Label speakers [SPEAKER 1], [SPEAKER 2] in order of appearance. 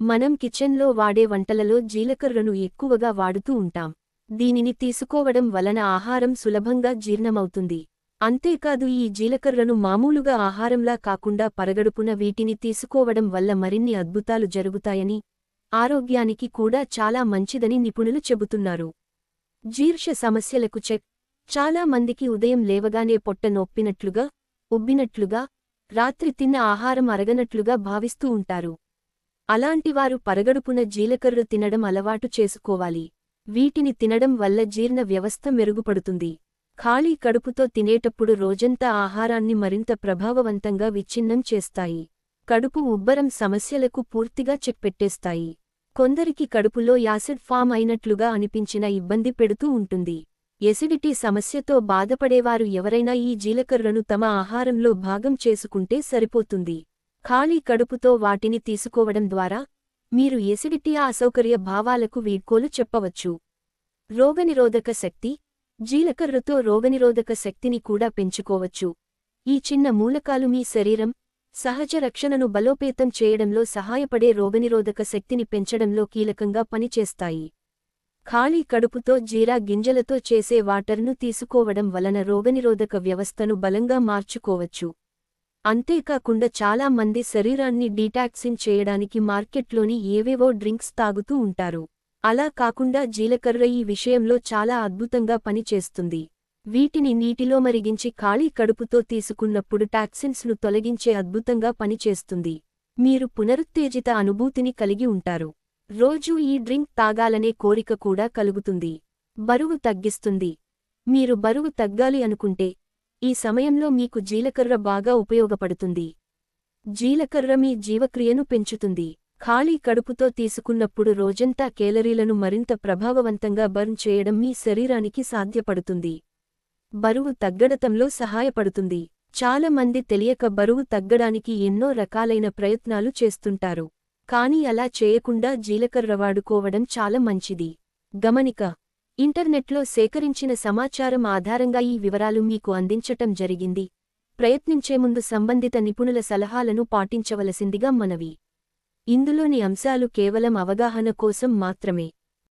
[SPEAKER 1] మనం కిచెన్లో వాడే వంటలలో జీలకర్రను ఎక్కువగా వాడుతూ ఉంటాం. దీనిని తీసుకోవడం వలన ఆహారం సులభంగా జీర్ణమవుతుంది. అంతేకాదు ఈ జీలకర్రను మామూలుగా ఆహారంలా కాకుండా పరగడుపున వీటిని తీసుకోవడం వల్ల మరిన్ని అద్భుతాలు జరుగుతాయని ఆరోగ్యానికి కూడా చాలా మంచిదని నిపుణులు చెబుతున్నారు. జీర్ష సమస్యలకు చెక్. చాలా మందికి ఉదయం లేవగానే పొట్ట నొప్పినట్లుగా ఉబ్బినట్లుగా రాత్రి తిన్న ఆహారం అరగనట్లుగా భావిస్తూ ఉంటారు. అలాంటివారు పరగడుపున జీలకర్ర తినడం అలవాటు చేసుకోవాలి. వీటిని తినడం వల్ల జీర్ణ వ్యవస్థ మెరుగుపడుతుంది. ఖాళీ కడుపుతో తినేటప్పుడు రోజంతా ఆహారాన్ని మరింత ప్రభావవంతంగా విచ్ఛిన్నం చేస్తాయి. కడుపు ఉబ్బరం సమస్యలకు పూర్తిగా చెక్ పెట్టేస్తాయి కొందరికి కడుపులో యాసిడ్ ఫామ్ అయినట్లుగా అనిపించిన ఇబ్బంది పెడుతూ ఉంటుంది. ఎసిడిటీ సమస్యతో బాధపడేవారు ఎవరైనా ఈ జీలకర్రను తమ ఆహారంలో భాగం చేసుకుంటే సరిపోతుంది. ఖాళీ కడుపుతో వాటిని తీసుకోవడం ద్వారా మీరు ఎసిడిటీ అసౌకర్య భావాలకు వీడ్కోలు చెప్పవచ్చు. రోగనిరోధక శక్తి జీలకర్రతో రోగనిరోధక శక్తిని కూడా పెంచుకోవచ్చు. ఈ చిన్న మూలకాలు మీ శరీరం సహజ రక్షణను బలోపేతం చేయడంలో సహాయపడే రోగనిరోధక శక్తిని పెంచడంలో కీలకంగా పనిచేస్తాయి. ఖాళీ కడుపుతో జీరా గింజలతో చేసే వాటర్ను తీసుకోవడం వలన రోగనిరోధక వ్యవస్థను బలంగా మార్చుకోవచ్చు. అంతేకాకుండా చాలా మంది శరీరాన్ని డీటాక్సిన్ చేయడానికి మార్కెట్లోని ఏవేవో డ్రింక్స్ తాగుతూ ఉంటారు. అలా కాకుండా జీలకర్ర ఈ విషయంలో చాలా అద్భుతంగా పనిచేస్తుంది. వీటిని నీటిలో మరిగించి ఖాళీ కడుపుతో తీసుకున్నప్పుడు టాక్సిన్స్ను తొలగించే అద్భుతంగా పనిచేస్తుంది. మీరు పునరుత్తేజిత అనుభూతిని కలిగి ఉంటారు. రోజూ ఈ డ్రింక్ తాగాలనే కోరిక కూడా కలుగుతుంది. బరువు తగ్గిస్తుంది. మీరు బరువు తగ్గాలి అనుకుంటే ఈ సమయంలో మీకు జీలకర్ర బాగా ఉపయోగపడుతుంది. జీలకర్ర మీ జీవక్రియను పెంచుతుంది. ఖాళీ కడుపుతో తీసుకున్నప్పుడు రోజంతా కేలరీలను మరింత ప్రభావవంతంగా బర్న్ చేయడం మీ శరీరానికి సాధ్యపడుతుంది. బరువు తగ్గడతంలో సహాయపడుతుంది. చాలా మంది తెలియక బరువు తగ్గడానికి ఎన్నో రకాలైన ప్రయత్నాలు చేస్తుంటారు. కాని అలా చేయకుండా జీలకర్ర వాడుకోవడం చాలా మంచిది. గమనిక ఇంటర్నెట్లో సేకరించిన సమాచారం ఆధారంగా ఈ వివరాలు మీకు అందించటం జరిగింది. ప్రయత్నించే ముందు సంబంధిత నిపుణుల సలహాలను పాటించవలసిందిగా మనవి. ఇందులోని అంశాలు కేవలం అవగాహన కోసం మాత్రమే.